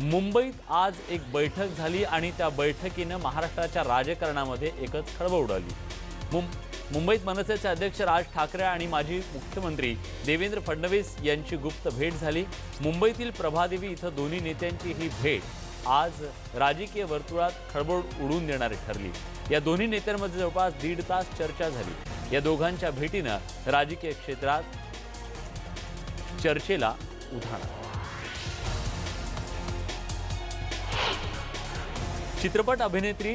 मुंबईत आज एक बैठक झाली आणि त्या बैठकीनं महाराष्ट्राच्या राजकारणामध्ये एकच खळबळ उडाली. मुं मुंबईत मनसेचे अध्यक्ष राज ठाकरे आणि माजी मुख्यमंत्री देवेंद्र फडणवीस यांची गुप्त भेट झाली. मुंबईतील प्रभादेवी इथं दोन्ही नेत्यांची ही भेट आज राजकीय वर्तुळात खळबळ उडवून देणारी ठरली. या दोन्ही नेत्यांमध्ये जवळपास दीड तास चर्चा झाली. या दोघांच्या भेटीनं राजकीय क्षेत्रात चर्चेला उधाण चित्रपट अभिनेत्री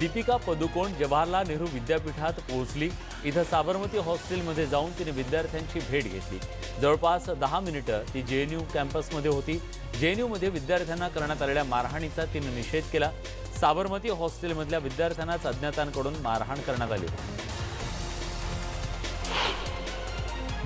दीपिका पदुकोण जवाहरलाल नेहरू विद्यापीठात पोहोचली. इथं साबरमती हॉस्टेलमध्ये जाऊन तिने विद्यार्थ्यांची भेट घेतली. जवळपास दहा मिनिटं ती जे एन यू कॅम्पसमध्ये होती. जे एन यूमध्ये विद्यार्थ्यांना करण्यात आलेल्या मारहाणीचा तिने निषेध केला. साबरमती हॉस्टेलमधल्या विद्यार्थ्यांनाच अज्ञातांकडून मारहाण करण्यात आली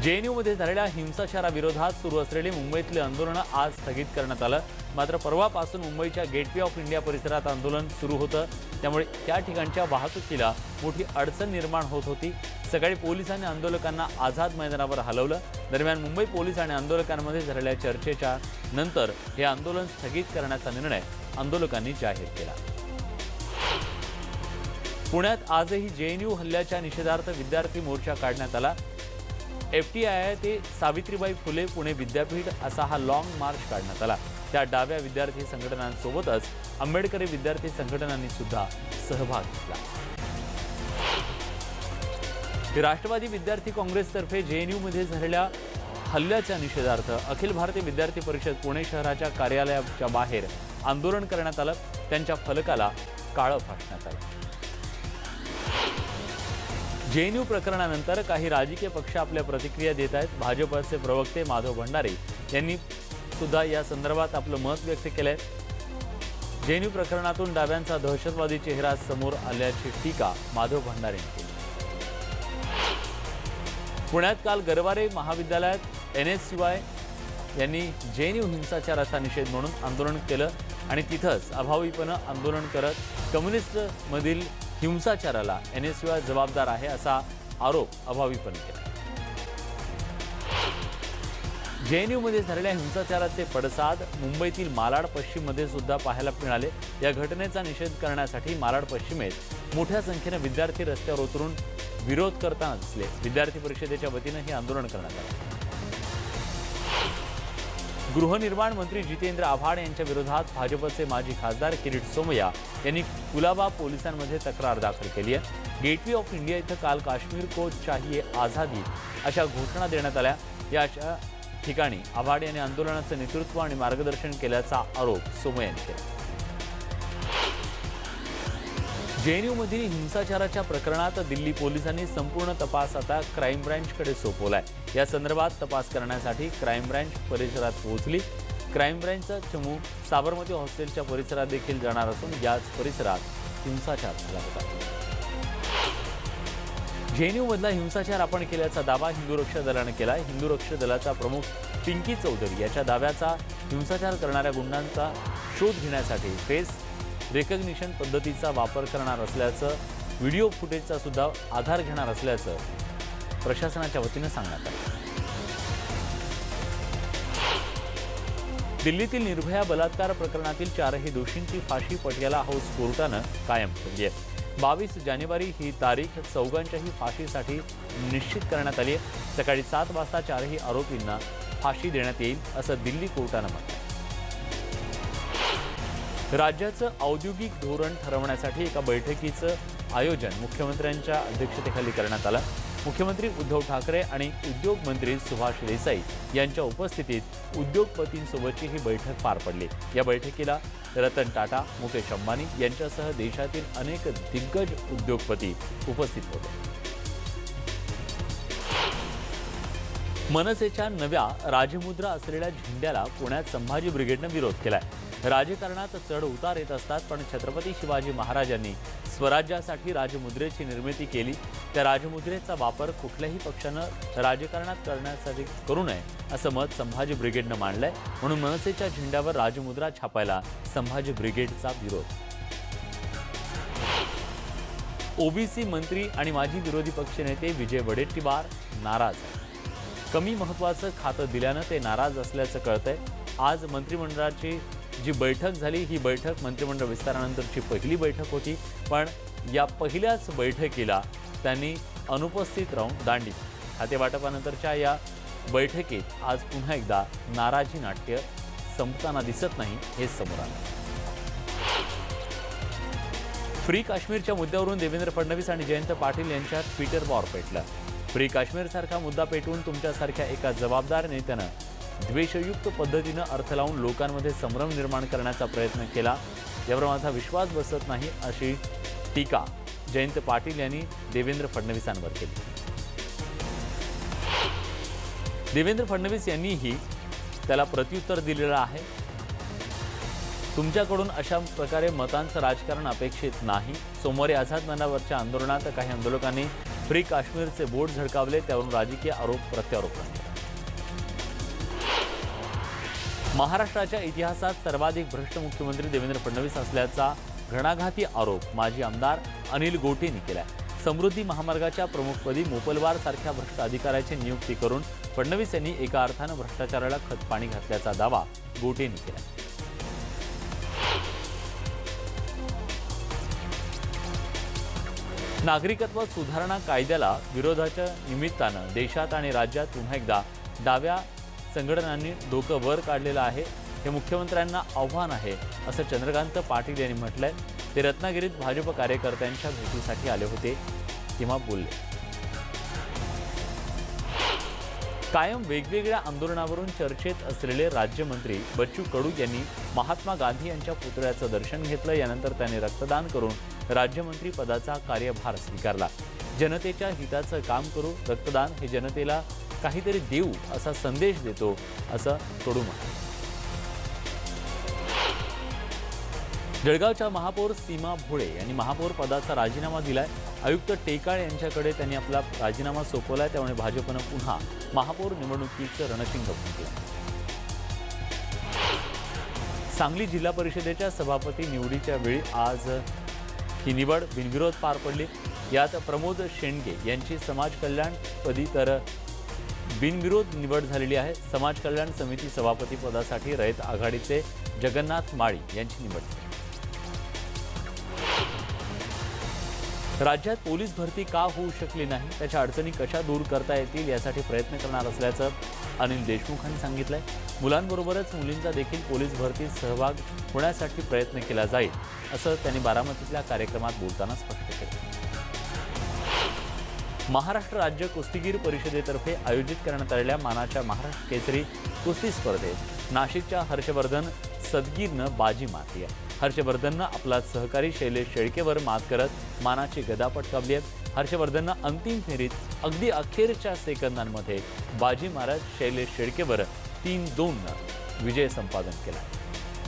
जेएनयूमध्ये झालेल्या हिंसाचाराविरोधात सुरू असलेले मुंबईतले आंदोलन आज स्थगित करण्यात आलं. मात्र परवापासून मुंबईच्या गेटवे ऑफ इंडिया परिसरात आंदोलन सुरू होतं. त्यामुळे त्या ठिकाणच्या वाहतुकीला मोठी अडचण निर्माण होत होती. सकाळी पोलिसांनी आंदोलकांना आझाद मैदानावर हलवलं. दरम्यान मुंबई पोलीस आणि आंदोलकांमध्ये झालेल्या चर्चेच्या नंतर हे आंदोलन स्थगित करण्याचा निर्णय आंदोलकांनी जाहीर केला. पुण्यात आजही जेएनयू हल्ल्याच्या निषेधार्थ विद्यार्थी मोर्चा काढण्यात आला. एफ टी आय ते सावित्रीबाई फुले पुणे विद्यापीठ असा हा लाँग मार्च काढण्यात आला. त्या डाव्या विद्यार्थी संघटनांसोबतच आंबेडकरी विद्यार्थी संघटनांनी सुद्धा सहभाग घेतला. राष्ट्रवादी विद्यार्थी काँग्रेसतर्फे जेएनयूमध्ये झालेल्या हल्ल्याच्या निषेधार्थ अखिल भारतीय विद्यार्थी परिषद पुणे शहराच्या कार्यालयाच्या बाहेर आंदोलन करण्यात आलं. त्यांच्या फलकाला काळं फासण्यात आलं. जेएनयू प्रकरणानंतर काही राजकीय पक्ष आपल्या प्रतिक्रिया देत आहेत. भाजपचे प्रवक्ते माधव भंडारे यांनी सुद्धा या संदर्भात आपलं मत व्यक्त केलंय. जेएनयू प्रकरणातून डाव्यांचा दहशतवादी चेहरा समोर आल्याची टीका माधव भंडारे यांनी केली. पुण्यात काल गरवारे महाविद्यालयात एन एस वाय यांनी जेएनयू हिंसाचाराचा निषेध म्हणून आंदोलन केलं आणि तिथंच अभावीपणं आंदोलन करत कम्युनिस्टमधील हिंसाचाराला एन एस वाय जबाबदार आहे असा आरोप अभावीपणे केला. जेएनयूमध्ये झालेल्या हिंसाचाराचे पडसाद मुंबईतील मालाड पश्चिममध्ये सुद्धा पाहायला मिळाले. या घटनेचा निषेध करण्यासाठी मालाड पश्चिमेत मोठ्या संख्येनं विद्यार्थी रस्त्यावर उतरून विरोध करताना दिसले. विद्यार्थी परिषदेच्या वतीनं हे आंदोलन करण्यात आलं. गृहनिर्माण मंत्री जितेंद्र आव्हाड यांच्या विरोधात भाजपचे माजी खासदार किरीट सोमय्या यांनी कुलाबा पोलिसांमध्ये तक्रार दाखल केली आहे. गेटवे ऑफ इंडिया इथं काल काश्मीर को चाहिये आझादी अशा घोषणा देण्यात आल्या. या ठिकाणी आव्हाड यांनी आंदोलनाचं नेतृत्व आणि मार्गदर्शन केल्याचा आरोप सोमय्या यांनी केला. जेएनयूमधील हिंसाचाराच्या प्रकरणात दिल्ली पोलिसांनी संपूर्ण तपास आता क्राईम ब्रँचकडे सोपवलाय. या संदर्भात तपास करण्यासाठी क्राईम ब्रँच परिसरात पोहोचली. क्राईम ब्रँचचा चमू साबरमती हॉस्टेलच्या परिसरात देखील जाणार असून याच परिसरात हिंसाचार झाला होता. जेएनयूमधला हिंसाचार आपण केल्याचा दावा हिंदू रक्षा दलानं केला हिंदू रक्षा दलाचा प्रमुख पिंकी चौधरी याच्या दाव्याचा हिंसाचार करणाऱ्या गुंडांचा शोध घेण्यासाठी फेस रेकग्निशन पद्धतीचा वापर करणार असल्याचं व्हिडिओ फुटेजचा सुद्धा आधार घेणार असल्याचं प्रशासनाच्या वतीनं सांगण्यात आलं. दिल्लीतील निर्भया बलात्कार प्रकरणातील चारही दोषींची फाशी पटियाला हाऊस कोर्टानं कायम ठेवली आहे. बावीस जानेवारी ही तारीख चौघांच्याही फाशीसाठी निश्चित करण्यात आली आहे. सकाळी सात वाजता चारही आरोपींना फाशी देण्यात येईल असं दिल्ली कोर्टानं म्हटलं राज्याचं औद्योगिक धोरण ठरवण्यासाठी एका बैठकीचं आयोजन मुख्यमंत्र्यांच्या अध्यक्षतेखाली करण्यात आलं. मुख्यमंत्री उद्धव ठाकरे आणि उद्योग मंत्री सुभाष देसाई यांच्या उपस्थितीत उद्योगपतींसोबतची ही बैठक पार पडली. या बैठकीला रतन टाटा मुकेश अंबानी यांच्यासह देशातील अनेक दिग्गज उद्योगपती उपस्थित होते. मनसेच्या नव्या राजमुद्रा असलेल्या झेंड्याला पुण्यात संभाजी ब्रिगेडनं विरोध केलाय. राजकारणात चढ उतार येत असतात पण छत्रपती शिवाजी महाराजांनी स्वराज्यासाठी राजमुद्रेची निर्मिती केली. त्या राजमुद्रेचा वापर कुठल्याही पक्षानं राजकारणात करण्यासाठी करू नये असं मत संभाजी ब्रिगेडनं मांडलंय. म्हणून मनसेच्या झेंड्यावर राजमुद्रा छापायला संभाजी ब्रिगेडचा विरोध. ओबीसी मंत्री आणि माजी विरोधी पक्षनेते विजय वडेट्टीवार नाराज. कमी महत्वाचं खातं दिल्यानं ते नाराज असल्याचं कळतंय. आज मंत्रिमंडळाची जी बैठक झाली ही बैठक मंत्रिमंडळ विस्तारानंतरची पहिली बैठक होती. पण या पहिल्याच बैठकीला त्यांनी अनुपस्थित राहून दांडी खातेवाटपानंतरच्या या बैठकीत आज पुन्हा एकदा नाराजी नाट्य संपताना दिसत नाही हे समोर आलं. फ्री काश्मीरच्या मुद्द्यावरून देवेंद्र फडणवीस आणि जयंत पाटील यांच्यात ट्विटर वॉर पेटलं फ्री काश्मीरसारखा मुद्दा पेटवून तुमच्यासारख्या एका जबाबदार नेत्यानं द्वेषयुक्त पद्धतीनं अर्थ लावून लोकांमध्ये संभ्रम निर्माण करण्याचा प्रयत्न केला. यावर माझा विश्वास बसत नाही अशी टीका जयंत पाटील यांनी देवेंद्र फडणवीसांवर केली. देवेंद्र फडणवीस यांनीही त्याला प्रत्युत्तर दिलेलं आहे. तुमच्याकडून अशा प्रकारे मतांचं राजकारण अपेक्षित नाही. सोमवारी आझाद मैदानावरच्या आंदोलनात काही आंदोलकांनी फ्री काश्मीरचे बोट झळकावले त्यावरून राजकीय आरोप प्रत्यारोप महाराष्ट्राच्या इतिहासात सर्वाधिक भ्रष्ट मुख्यमंत्री देवेंद्र फडणवीस असल्याचा घणाघाती आरोप माजी आमदार अनिल गोटेंनी केला समृद्धी महामार्गाच्या प्रमुखपदी मोपलवार सारख्या भ्रष्ट अधिकाऱ्याची नियुक्ती करून फडणवीस यांनी एका अर्थानं भ्रष्टाचाराला खतपाणी घातल्याचा दावा गोटेंनी केला नागरिकत्व सुधारणा कायद्याला विरोधाच्या निमित्तानं देशात आणि राज्यात पुन्हा एकदा डाव्या संघटनांनी डोकं वर काढलेलं आहे. हे मुख्यमंत्र्यांना आव्हान आहे असं चंद्रकांत पाटील यांनी म्हटलंय. ते रत्नागिरीत भाजप कार्यकर्त्यांच्या भेटीसाठी आले होते किंवा बोलले. कायम वेगवेगळ्या आंदोलनावरून चर्चेत असलेले राज्यमंत्री बच्चू कडू यांनी महात्मा गांधी यांच्या पुतळ्याचं दर्शन घेतलं यानंतर त्यांनी रक्तदान करून राज्यमंत्री पदाचा कार्यभार स्वीकारला. जनतेच्या हिताचं काम करू रक्तदान हे जनतेला काहीतरी देऊ असा संदेश देतो असं कडू म्हणतात जळगावच्या महापौर सीमा भोळे यांनी महापौर पदाचा राजीनामा दिलाय. आयुक्त टेकाळ यांच्याकडे त्यांनी आपला राजीनामा सोपवलाय. त्यामुळे भाजपनं पुन्हा महापौर निवडणुकीचं रणशिंग फुंकलं सांगली जिल्हा परिषदेच्या सभापती निवडीच्या वेळी आज ही निवड बिनविरोध पार पडली. यात प्रमोद शेंडगे यांची समाज कल्याणपदी तर बिनविरोध निवड झालेली आहे. समाज कल्याण समिती सभापती पदासाठी रयत आघाडीचे जगन्नाथ माळी यांची निवड झाली. राज्यात पोलीस भरती का होऊ शकली नाही? त्याच्या अडचणी कशा दूर करता येतील? यासाठी प्रयत्न करणार असल्याचं अनिल देशमुखांनी सांगितलंय. मुलांबरोबरच मुलींचा देखील पोलीस भरतीत सहभाग होण्यासाठी प्रयत्न केला जाईल असं त्यांनी बारामतीतल्या कार्यक्रमात बोलताना स्पष्ट केलं. महाराष्ट्र राज्य कुस्तीगीर परिषदेतर्फे आयोजित करण्यात आलेल्या मानाच्या महाराष्ट्र केसरी कुस्ती स्पर्धेत नाशिकच्या हर्षवर्धन सदगीरनं बाजी मारली आहे. हर्षवर्धननं आपला सहकारी शैलेश शेळकेवर मात करत मानाची गदा पटकावली आहे. हर्षवर्धननं अंतिम फेरीत अगदी अखेरच्या सेकंदांमध्ये बाजी मारत शैलेश शेळकेवर तीन दोननं विजय संपादन केला.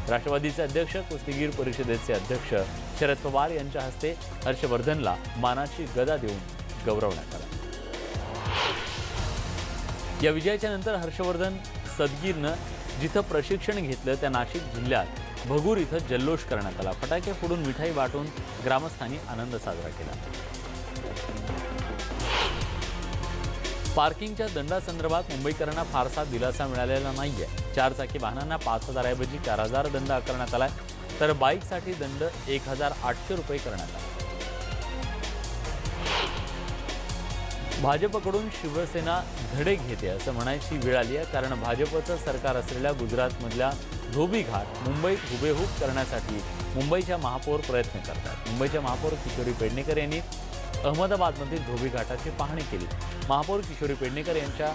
राष्ट्रवादीचे अध्यक्ष कुस्तीगीर परिषदेचे अध्यक्ष शरद पवार यांच्या हस्ते हर्षवर्धनला मानाची गदा देऊन गौरवण्यात आला. या विजयाच्या नंतर हर्षवर्धन सदगीरनं जिथं प्रशिक्षण घेतलं त्या नाशिक जिल्ह्यात भगूर इथं जल्लोष करण्यात आला. फटाके फोडून मिठाई वाटून ग्रामस्थांनी आनंद साजरा केला. पार्किंगच्या दंडासंदर्भात मुंबईकरांना फारसा दिलासा मिळालेला नाहीये. चार चाकी वाहनांना पाच हजाराऐवजी चार हजार दंड आकारण्यात आलाय. तर बाईकसाठी दंड एक हजार आठशे रुपये करण्यात आला. भाजपकडून शिवसेना धडे घेते असं म्हणायची वेळ आली आहे. कारण भाजपचं सरकार असलेल्या गुजरातमधल्या धोबी घाट मुंबईत हुबेहूब करण्यासाठी मुंबईच्या महापौर प्रयत्न करतात. मुंबईच्या महापौर किशोरी पेडणेकर यांनी अहमदाबादमधील धोबी घाटाची पाहणी केली. महापौर किशोरी पेडणेकर यांच्या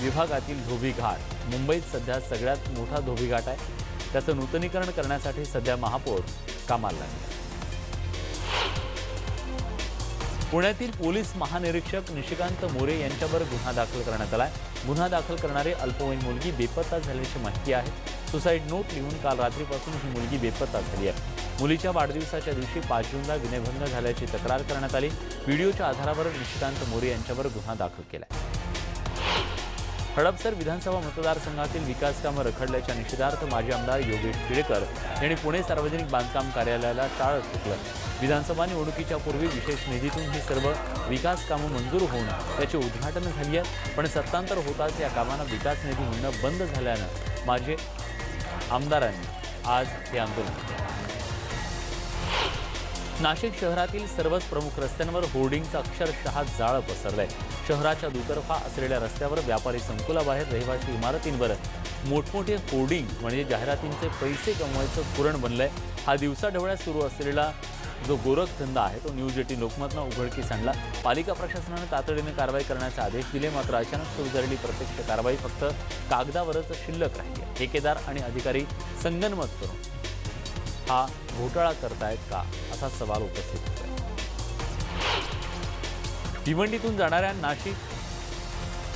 विभागातील धोबी घाट मुंबईत सध्या सगळ्यात मोठा धोबी घाट आहे. त्याचं नूतनीकरण करण्यासाठी सध्या महापौर कामाला लागले. पुण्यातील पोलीस महानिरीक्षक निशिकांत मोरे यांच्यावर गुन्हा दाखल करण्यात आला आहे गुन्हा दाखल करणारी अल्पवयीन मुलगी बेपत्ता झाल्याची माहिती आहे. सुसाईड नोट लिहून काल रात्रीपासून ही मुलगी बेपत्ता झाली आहे. मुलीच्या वाढदिवसाच्या दिवशी पाच जूनला विनयभंग झाल्याची तक्रार करण्यात आली. व्हिडिओच्या आधारावर निशिकांत मोरे यांच्यावर गुन्हा दाखल केला हडपसर विधानसभा मतदारसंघातील विकास कामं रखडल्याच्या निषेधार्थ माजी आमदार योगेश केळकर यांनी पुणे सार्वजनिक बांधकाम कार्यालयाला टाळ ठोकलं विधानसभा निवडणुकीच्या पूर्वी विशेष निधीतून ही सर्व विकास कामं मंजूर होऊन त्याची उद्घाटन झाली आहेत. पण सत्तांतर होताच या कामांना विकास निधी मिळणं बंद झाल्यानं माजी आमदारांनी आज हे आंदोलन नाशिक शहरातील सर्वच प्रमुख रस्त्यांवर होर्डिंगचं अक्षरशः जाळं पसरलंय. शहराच्या दुतर्फा असलेल्या रस्त्यावर व्यापारी संकुलाबाहेर रहिवासी इमारतींवर मोठमोठे होर्डिंग म्हणजे जाहिरातींचे पैसे कमवायचं पुरण बनलंय. हा दिवसाढवळ्यात सुरू असलेला जो गोरखधंदा आहे तो न्यूज एटीन लोकमतनं उघडकीस आणला. पालिका प्रशासनानं तातडीने कारवाई करण्याचे आदेश दिले मात्र अचानक सुरू झालेली प्रत्यक्ष कारवाई फक्त कागदावरच शिल्लक राहिली ठेकेदार आणि अधिकारी संगनमत करून हा घोटाळा करतायत का? असा सवाल उपस्थित होतो भिवंडीतून जाणाऱ्या नाशिक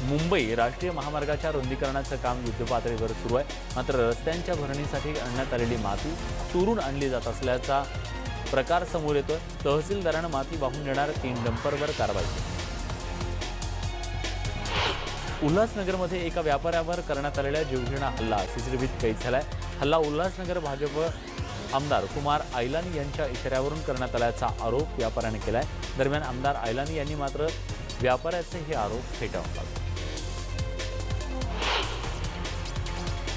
मुंबई राष्ट्रीय महामार्गाच्या रुंदीकरणाचं काम युद्धपातळीवर सुरू आहे. मात्र रस्त्यांच्या भरणीसाठी आणण्यात आलेली माती चोरून आणली जात असल्याचा प्रकार समोर येतोय. तहसीलदारानं माती वाहून नेणाऱ्या तीन डंपरवर कारवाई केली. उल्हासनगरमध्ये एका व्यापाऱ्यावर करण्यात आलेल्या जीवघेणा हल्ला सीसीटीव्हीत कैद झालाय. हल्ला उल्हासनगर भाजप आमदार कुमार आयलानी यांच्या इशाऱ्यावरून करण्यात आल्याचा आरोप व्यापाऱ्याने आहे दरम्यान आमदार आयलानी यांनी मात्र व्यापाऱ्याचे हे आरोप फेटाळून लावले.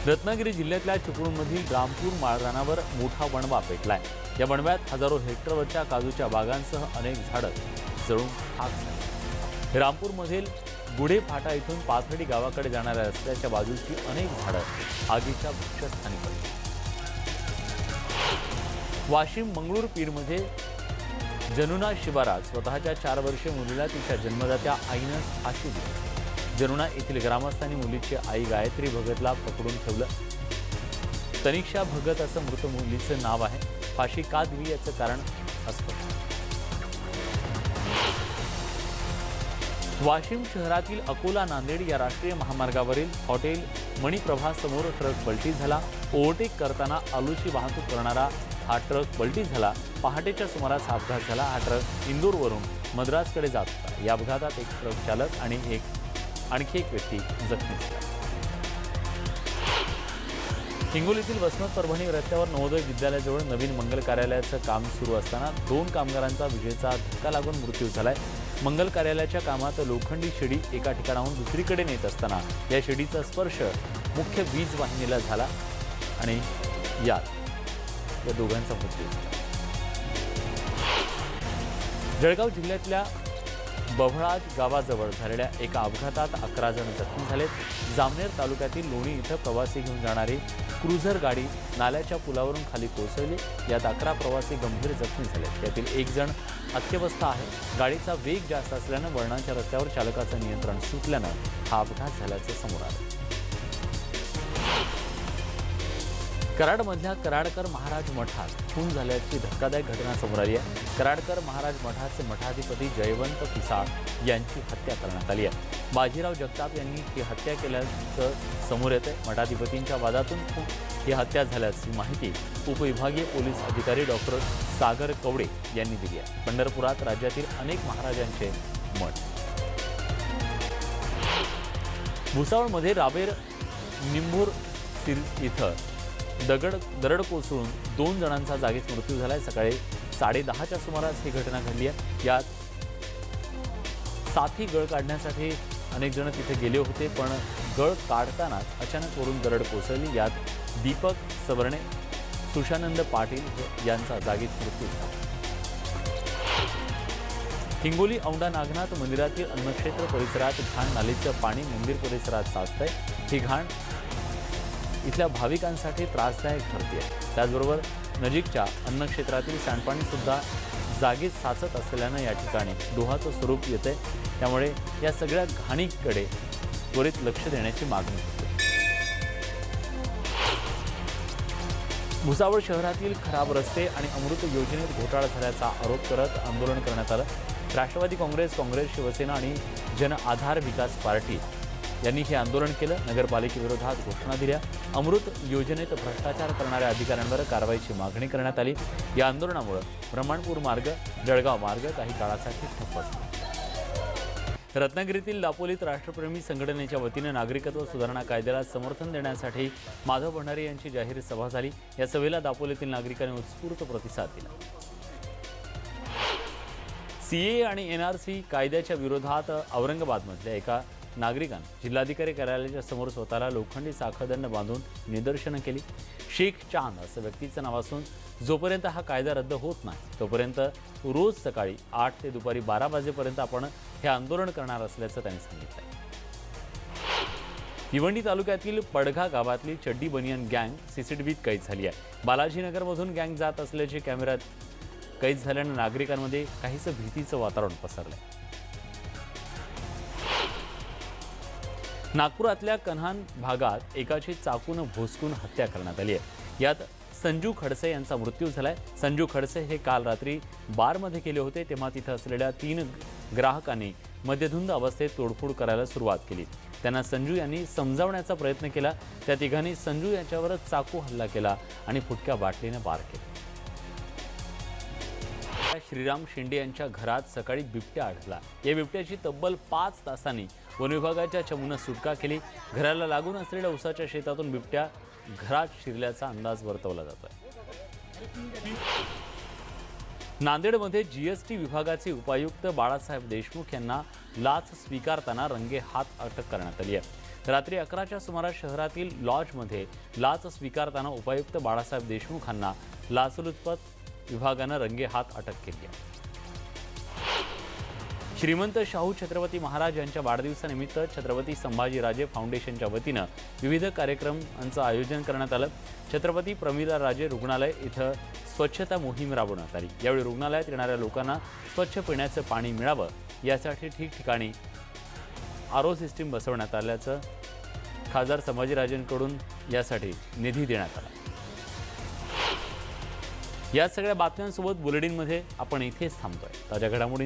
रत्नागिरी जिल्ह्यातल्या चिपळूणमधील रामपूर माळरानावर मोठा वणवा पेटलाय. या वणव्यात हजारो हेक्टरवरच्या काजूच्या बागांसह अनेक झाडं जळून खाक झाली. रामपूरमधील गुढे फाटा इथून पाथर्डी गावाकडे जाणाऱ्या रस्त्याच्या बाजूची अनेक झाडं आगीच्या भक्षस्थानी पडली. वाशिम मंगळूर पीरमध्ये जनुना शिवारात स्वतःच्या चार वर्षीय मुलीला तिच्या जन्मदात्या आईनं फाशी दिली. जनुना येथील ग्रामस्थांनी मुलीची आई गायत्री भगतला पकडून ठेवलं. तनिक्षा भगत असं मृत मुलीचं नाव आहे. फाशी का दिली याचं कारण अस्पष्ट. वाशिम शहरातील अकोला नांदेड या राष्ट्रीय महामार्गावरील हॉटेल मणिप्रभासमोर ट्रक पलटी झाला. ओव्हरटेक करताना आलूची वाहतूक करणारा हा ट्रक पलटी झाला पहाटेच्या सुमारास हा अपघात झाला. हा ट्रक इंदूरवरून मद्रासकडे जात होता. या अपघातात एक ट्रक चालक आणि एक आणखी एक व्यक्ती जखमी झाला. हिंगोलीतील वसमत परभणी रस्त्यावर नवोदय विद्यालयाजवळ नवीन मंगल कार्यालयाचं काम सुरू असताना दोन कामगारांचा विजेचा धक्का लागून मृत्यू झालाय. मंगल कार्यालयाच्या कामात लोखंडी शिडी एका ठिकाणाहून दुसरीकडे नेत असताना या शिडीचा स्पर्श मुख्य वीज वाहिनीला झाला आणि यात या दोघांचा मृत्यू झाला जळगाव जिल्ह्यातल्या बव्हळाज गावाजवळ झालेल्या एका अपघातात अकरा जण जखमी झालेत. जामनेर तालुक्यातील लोणी इथं प्रवासी घेऊन जाणारी क्रुझर गाडी नाल्याच्या पुलावरून खाली कोसळली. यात अकरा प्रवासी गंभीर जखमी झाले त्यातील एक जण अत्यवस्था आहे. गाडीचा वेग जास्त असल्यानं वळणाच्या रस्त्यावर चालकाचं नियंत्रण सुटल्यानं हा अपघात झाल्याचं समोर आलं. कराडमधल्या कराडकर महाराज मठात खून झाल्याची धक्कादायक घटना समोर आली आहे. कराडकर महाराज मठाचे मठाधिपती जयवंत पिसाळ यांची हत्या करण्यात आली आहे. बाजीराव जगताप यांनी ही हत्या केल्याचं समोर येते मठाधिपतींच्या वादातून खूप ही हत्या झाल्याची माहिती उपविभागीय पोलीस अधिकारी डॉक्टर सागर कवडे यांनी दिली आहे. पंढरपुरात राज्यातील अनेक महाराजांचे मठ. भुसावळमध्ये रावेर निंभूर इथं दगड दरड कोसळून दोन जणांचा जागीच मृत्यू झालाय. सकाळी साडेदहाच्या सुमारास ही घटना घडली आहे. यात साथी गळ काढण्यासाठी अनेक जण तिथे गेले होते पण गळ काढतानाच अचानक वरून दरड कोसळली. यात दीपक सवर्णे सुशानंद पाटील यांचा जागीच मृत्यू झाला. हिंगोली औंढा नागनाथ मंदिरातील अन्नक्षेत्र परिसरात घाण नालीचं पाणी मंदिर परिसरात साचतंय. ही घाण इथल्या भाविकांसाठी त्रासदायक ठरते त्याचबरोबर नजीकच्या अन्नक्षेत्रातील क्षेत्रातील सांडपाणीसुद्धा जागीच साचत असल्यानं या ठिकाणी डोहाचं स्वरूप येते त्यामुळे या सगळ्या घाणीकडे त्वरित लक्ष देण्याची मागणी. होते भुसावळ शहरातील खराब रस्ते आणि अमृत योजनेत घोटाळा झाल्याचा आरोप करत आंदोलन करण्यात आलं. राष्ट्रवादी काँग्रेस काँग्रेस शिवसेना आणि जन आधार विकास पार्टी यांनी हे आंदोलन केलं. नगरपालिकेविरोधात घोषणा दिल्या. अमृत योजनेत भ्रष्टाचार करणाऱ्या अधिकाऱ्यांवर कारवाईची मागणी करण्यात आली. या आंदोलनामुळे ब्रह्मांडपूर मार्ग जळगाव मार्ग काही काळासाठी ठप्प झाला. रत्नागिरीतील दापोलीत राष्ट्रप्रेमी संघटनेच्या वतीनं नागरिकत्व सुधारणा कायद्याला समर्थन देण्यासाठी माधव भंडारी यांची जाहीर सभा झाली. या सभेला दापोलीतील नागरिकांनी उत्स्फूर्त प्रतिसाद दिला. सीए आणि एन आर सी कायद्याच्या विरोधात औरंगाबादमधल्या एका नागरिकांनी जिल्हाधिकारी कार्यालयाच्या समोर स्वतःला लोखंडी साखळदंड बांधून निदर्शनं केली. शेख चांद असं व्यक्तीचं नाव असून जोपर्यंत हा कायदा रद्द होत नाही तोपर्यंत रोज सकाळी आठ ते दुपारी बारा वाजेपर्यंत आपण हे आंदोलन करणार असल्याचं त्यांनी सांगितलं. भिवंडी तालुक्यातील पडघा गावातली चड्डी बनियन गँग सीसीटीव्हीत कैद झाली आहे. बालाजीनगरमधून गँग जात असल्याचे कॅमेऱ्यात कैद झाल्यानं नागरिकांमध्ये काहीसं भीतीचं वातावरण पसरलंय. नागपुरातल्या कन्हान भागात एकाची चाकून भोसकून हत्या करण्यात आली आहे. यात संजू खडसे यांचा मृत्यू झालाय. संजू खडसे हे काल रात्री बारमध्ये गेले होते तेव्हा तिथं असलेल्या तीन ग्राहकांनी मध्यधुंद अवस्थेत तोडफोड करायला सुरुवात केली. त्यांना संजू यांनी समजावण्याचा प्रयत्न केला. त्या तिघांनी संजू यांच्यावरच चाकू हल्ला केला आणि फुटक्या बाटलीने बार केला. श्रीराम शिंदे यांच्या घरात सकाळी बिबट्या आढळला. या बिबट्याची तब्बल पाच तासांनी वनविभागाच्या चमूनं सुटका केली. घराला लागून असलेल्या उसाच्या शेतातून बिबट्या घरात शिरल्याचा अंदाज वर्तवला जातोय. नांदेडमध्ये जीएसटी विभागाचे उपायुक्त बाळासाहेब देशमुख यांना लाच स्वीकारताना रंगे हात अटक करण्यात आली आहे. रात्री अकराच्या सुमारास शहरातील लॉजमध्ये लाच स्वीकारताना उपायुक्त बाळासाहेब देशमुख यांना लाचलुचपत विभागानं रंगे हात अटक केली आहे. श्रीमंत शाहू छत्रपती महाराज यांच्या वाढदिवसानिमित्त छत्रपती संभाजीराजे फाउंडेशनच्या वतीनं विविध कार्यक्रमांचं आयोजन करण्यात आलं. छत्रपती प्रमिला राजे रुग्णालय इथं स्वच्छता मोहीम राबवण्यात आली. यावेळी रुग्णालयात येणाऱ्या लोकांना स्वच्छ पिण्याचं पाणी मिळावं यासाठी ठिकठिकाणी आरो सिस्टीम बसवण्यात आल्याचं खासदार संभाजीराजेंकडून यासाठी निधी देण्यात आला. या सगळ्या बातम्यांसोबत बुलेटिनमध्ये आपण इथेच थांबतोय. ताज्या घडामोडी